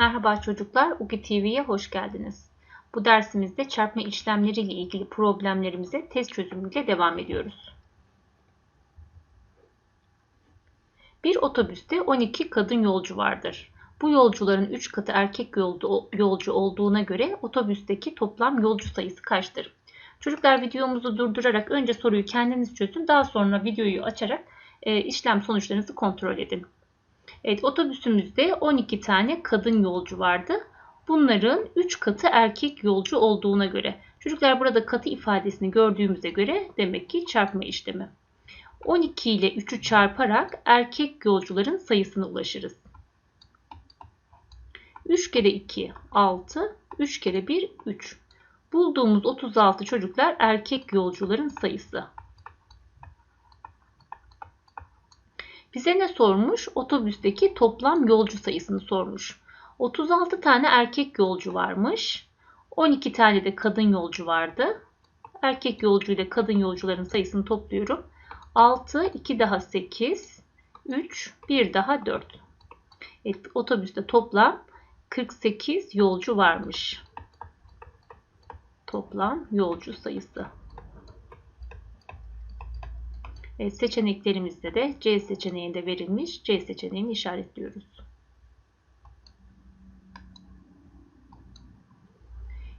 Merhaba çocuklar, UGI TV'ye hoş geldiniz. Bu dersimizde çarpma işlemleri ile ilgili problemlerimize test çözümüyle devam ediyoruz. Bir otobüste 12 kadın yolcu vardır. Bu yolcuların 3 katı erkek yolcu olduğuna göre otobüsteki toplam yolcu sayısı kaçtır? Çocuklar videomuzu durdurarak önce soruyu kendiniz çözün. Daha sonra videoyu açarak e, işlem sonuçlarınızı kontrol edin. Evet otobüsümüzde 12 tane kadın yolcu vardı. Bunların 3 katı erkek yolcu olduğuna göre. Çocuklar burada katı ifadesini gördüğümüze göre demek ki çarpma işlemi. 12 ile 3'ü çarparak erkek yolcuların sayısına ulaşırız. 3 kere 2 6, 3 kere 1 3. Bulduğumuz 36 çocuklar erkek yolcuların sayısı. Bize ne sormuş? Otobüsteki toplam yolcu sayısını sormuş. 36 tane erkek yolcu varmış. 12 tane de kadın yolcu vardı. Erkek yolcu ile kadın yolcuların sayısını topluyorum. 6, 2 daha 8, 3, 1 daha 4. Evet, otobüste toplam 48 yolcu varmış. Toplam yolcu sayısı. Evet, seçeneklerimizde de C seçeneğinde verilmiş. C seçeneğini işaretliyoruz.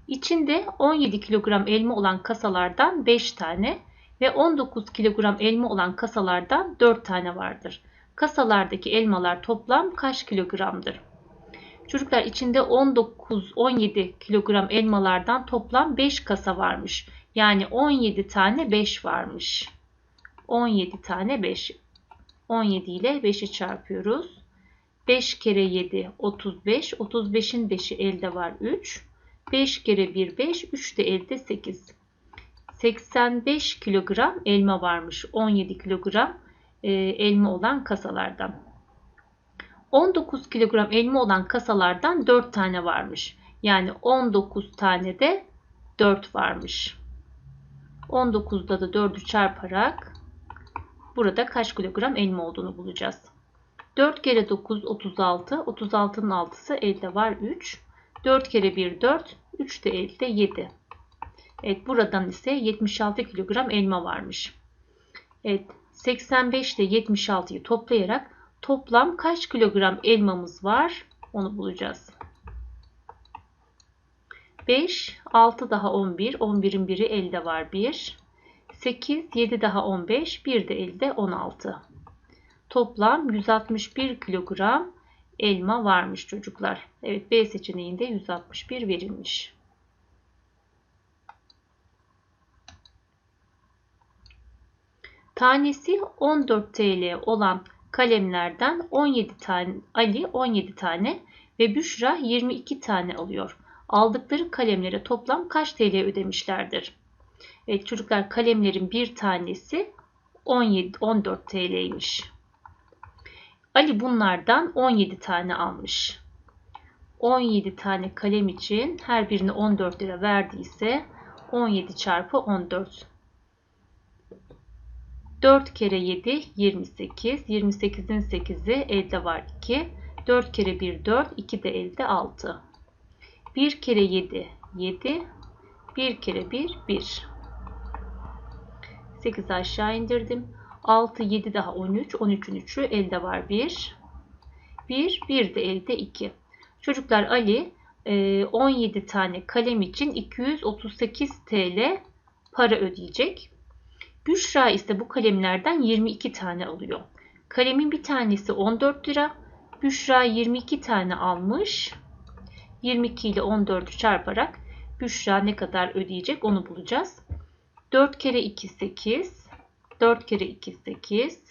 İçinde 17 kilogram elma olan kasalardan 5 tane ve 19 kilogram elma olan kasalardan 4 tane vardır. Kasalardaki elmalar toplam kaç kilogramdır? Çocuklar içinde 19-17 kilogram elmalardan toplam 5 kasa varmış. Yani 17 tane 5 varmış. 17 tane 5. 17 ile 5'i çarpıyoruz. 5 kere 7 35. 35'in 5'i elde var 3. 5 kere 1 5. 3 de elde 8. 85 kilogram elma varmış. 17 kilogram e, elma olan kasalardan. 19 kilogram elma olan kasalardan 4 tane varmış. Yani 19 tane de 4 varmış. 19'da da 4'ü çarparak Burada kaç kilogram elma olduğunu bulacağız. 4 kere 9 36. 36'nın 6'sı elde var 3. 4 kere 1 4. 3 de elde 7. Evet buradan ise 76 kilogram elma varmış. Evet 85 ile 76'yı toplayarak toplam kaç kilogram elmamız var onu bulacağız. 5, 6 daha 11, 11'in biri elde var 1. 8, 7 daha 15, 1 de elde 16. Toplam 161 kilogram elma varmış çocuklar. Evet B seçeneğinde 161 verilmiş. Tanesi 14 TL olan kalemlerden 17 tane Ali 17 tane ve Büşra 22 tane alıyor. Aldıkları kalemlere toplam kaç TL ödemişlerdir? Evet çocuklar kalemlerin bir tanesi 17 14 TL'ymiş. Ali bunlardan 17 tane almış. 17 tane kalem için her birini 14 lira verdiyse 17 çarpı 14. 4 kere 7 28. 28'in 8'i elde var 2. 4 kere 1 4. 2 de elde 6. 1 kere 7 7. 1 kere 1 1. 8 aşağı indirdim. 6, 7 daha 13. 13'ün 3'ü elde var 1. 1, 1 de elde 2. Çocuklar Ali 17 e, tane kalem için 238 TL para ödeyecek. Büşra ise bu kalemlerden 22 tane alıyor. Kalemin bir tanesi 14 lira. Büşra 22 tane almış. 22 ile 14'ü çarparak Büşra ne kadar ödeyecek onu bulacağız. 4 kere 2 8. 4 kere 2 8.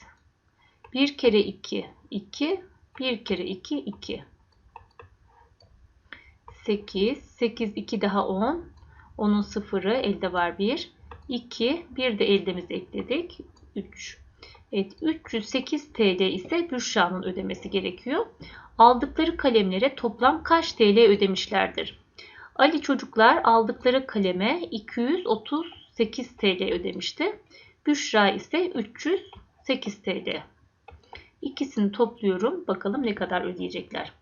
1 kere 2 2. 1 kere 2 2. 8. 8 2 daha 10. Onun sıfırı elde var 1. 2. Bir de eldemiz ekledik. 3. Evet 308 TL ise Büşra'nın ödemesi gerekiyor. Aldıkları kalemlere toplam kaç TL ödemişlerdir? Ali çocuklar aldıkları kaleme 230 8 TL ödemişti. Büşra ise 308 TL. İkisini topluyorum. Bakalım ne kadar ödeyecekler.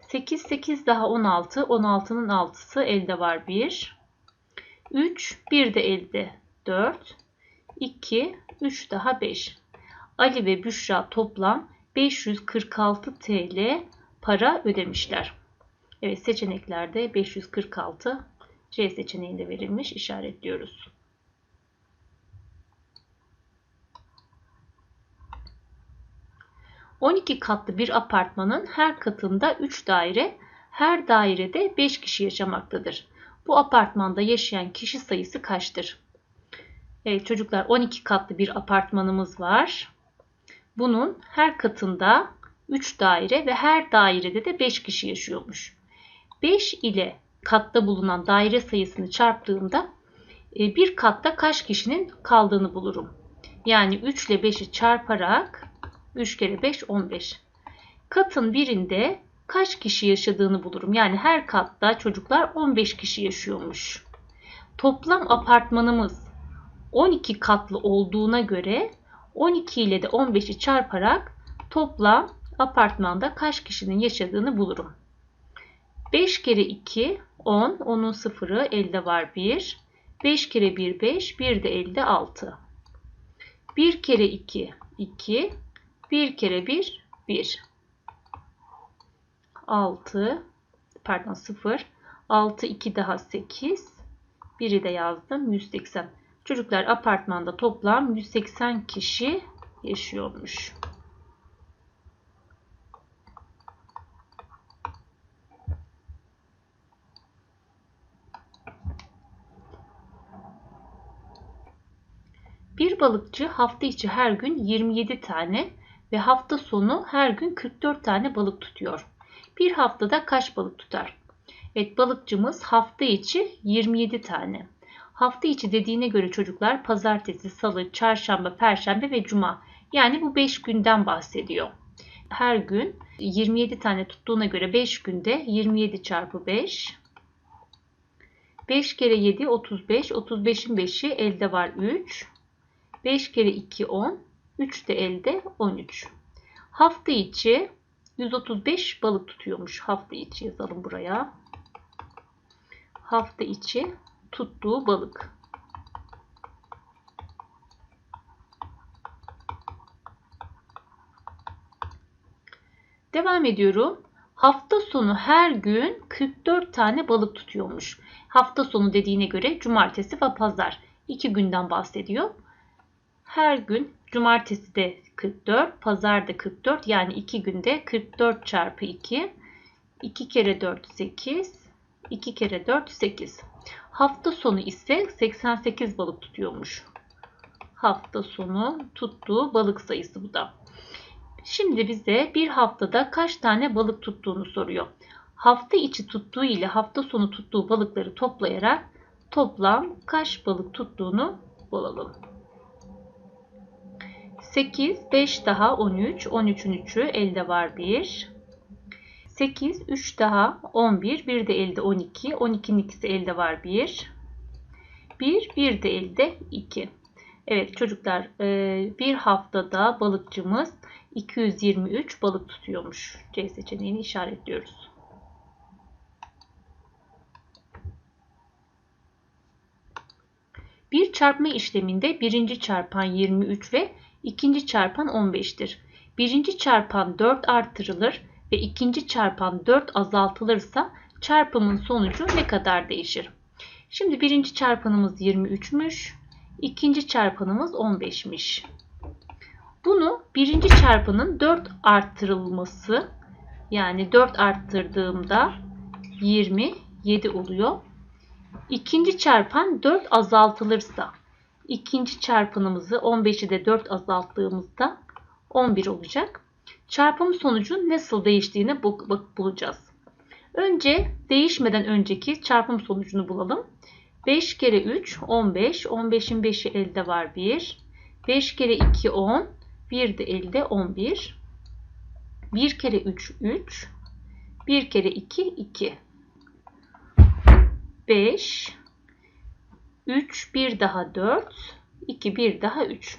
8, 8 daha 16. 16'nın 6'sı elde var 1. 3, 1 de elde 4. 2, 3 daha 5. Ali ve Büşra toplam 546 TL para ödemişler. Evet seçeneklerde 546 C seçeneğinde verilmiş işaretliyoruz. ...12 katlı bir apartmanın her katında 3 daire, her dairede 5 kişi yaşamaktadır. Bu apartmanda yaşayan kişi sayısı kaçtır? Evet çocuklar 12 katlı bir apartmanımız var. Bunun her katında 3 daire ve her dairede de 5 kişi yaşıyormuş. 5 ile katta bulunan daire sayısını çarptığımda e, bir katta kaç kişinin kaldığını bulurum. Yani 3 ile 5'i çarparak 3 kere 5 15. Katın birinde kaç kişi yaşadığını bulurum. Yani her katta çocuklar 15 kişi yaşıyormuş. Toplam apartmanımız 12 katlı olduğuna göre 12 ile de 15'i çarparak toplam apartmanda kaç kişinin yaşadığını bulurum. 5 kere 2 10. 10'un sıfırı elde var 1. 5 kere 1 5. 1 de elde 6. 1 kere 2 2. 1 kere 1 1. 6 pardon 0. 6 2 daha 8. 1'i de yazdım 180. Çocuklar apartmanda toplam 180 kişi yaşıyormuş. Bir balıkçı hafta içi her gün 27 tane ve hafta sonu her gün 44 tane balık tutuyor. Bir haftada kaç balık tutar? Evet balıkçımız hafta içi 27 tane. Hafta içi dediğine göre çocuklar pazartesi, salı, çarşamba, perşembe ve cuma. Yani bu 5 günden bahsediyor. Her gün 27 tane tuttuğuna göre 5 günde 27 çarpı 5. 5 kere 7 35. 35'in 5'i elde var 3. 5 kere 2 10. 3 de elde 13. Hafta içi 135 balık tutuyormuş. Hafta içi yazalım buraya. Hafta içi tuttuğu balık. Devam ediyorum. Hafta sonu her gün 44 tane balık tutuyormuş. Hafta sonu dediğine göre cumartesi ve pazar. iki günden bahsediyor. Her gün cumartesi de 44, pazar da 44 yani 2 günde 44 çarpı 2. 2 kere 4 8, 2 kere 4 8. Hafta sonu ise 88 balık tutuyormuş. Hafta sonu tuttuğu balık sayısı bu da. Şimdi bize bir haftada kaç tane balık tuttuğunu soruyor. Hafta içi tuttuğu ile hafta sonu tuttuğu balıkları toplayarak toplam kaç balık tuttuğunu bulalım. 8, 5 daha 13. 13'ün 3'ü elde var 1. 8, 3 daha 11. 1 de elde 12. 12'nin ikisi elde var 1. 1, 1 de elde 2. Evet çocuklar bir haftada balıkçımız 223 balık tutuyormuş. C seçeneğini işaretliyoruz. Bir çarpma işleminde birinci çarpan 23 ve ikinci çarpan 15'tir. Birinci çarpan 4 artırılır ve ikinci çarpan 4 azaltılırsa çarpımın sonucu ne kadar değişir? Şimdi birinci çarpanımız 23'müş. ikinci çarpanımız 15'miş. Bunu birinci çarpanın 4 arttırılması yani 4 arttırdığımda 27 oluyor. İkinci çarpan 4 azaltılırsa ikinci çarpanımızı 15'i de 4 azalttığımızda 11 olacak. Çarpım sonucu nasıl değiştiğini bulacağız. Önce değişmeden önceki çarpım sonucunu bulalım. 5 kere 3 15. 15'in 5'i elde var 1. 5 kere 2 10. 1 de elde 11. 1 kere 3 3. 1 kere 2 2. 5 3 1 daha 4 2 1 daha 3.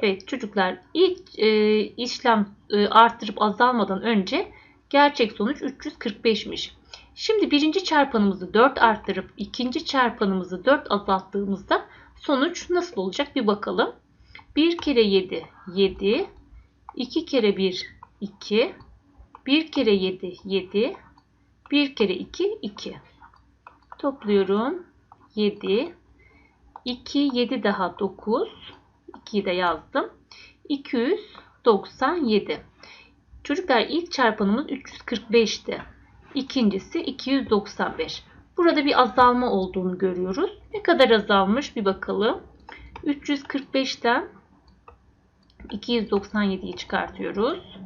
Evet çocuklar ilk e, işlem e, arttırıp azalmadan önce Gerçek sonuç 345'miş. Şimdi birinci çarpanımızı 4 arttırıp ikinci çarpanımızı 4 azalttığımızda sonuç nasıl olacak bir bakalım. 1 kere 7 7 2 kere 1 2 1 kere 7 7 1 kere 2 2 topluyorum 7 2 7 daha 9 2'yi de yazdım 297 çocuklar ilk çarpanımız 345'ti ikincisi 295 burada bir azalma olduğunu görüyoruz ne kadar azalmış bir bakalım 345'ten 297'yi çıkartıyoruz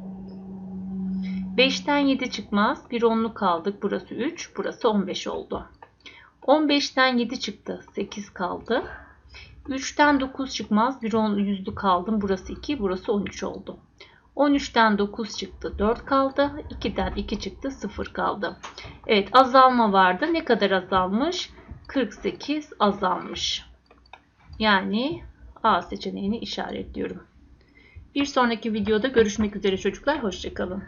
5'ten 7 çıkmaz. Bir onlu kaldık. Burası 3. Burası 15 oldu. 15'ten 7 çıktı. 8 kaldı. 3'ten 9 çıkmaz. Bir on yüzlü kaldım. Burası 2. Burası 13 oldu. 13'ten 9 çıktı. 4 kaldı. 2'den 2 çıktı. 0 kaldı. Evet azalma vardı. Ne kadar azalmış? 48 azalmış. Yani A seçeneğini işaretliyorum. Bir sonraki videoda görüşmek üzere çocuklar. Hoşçakalın.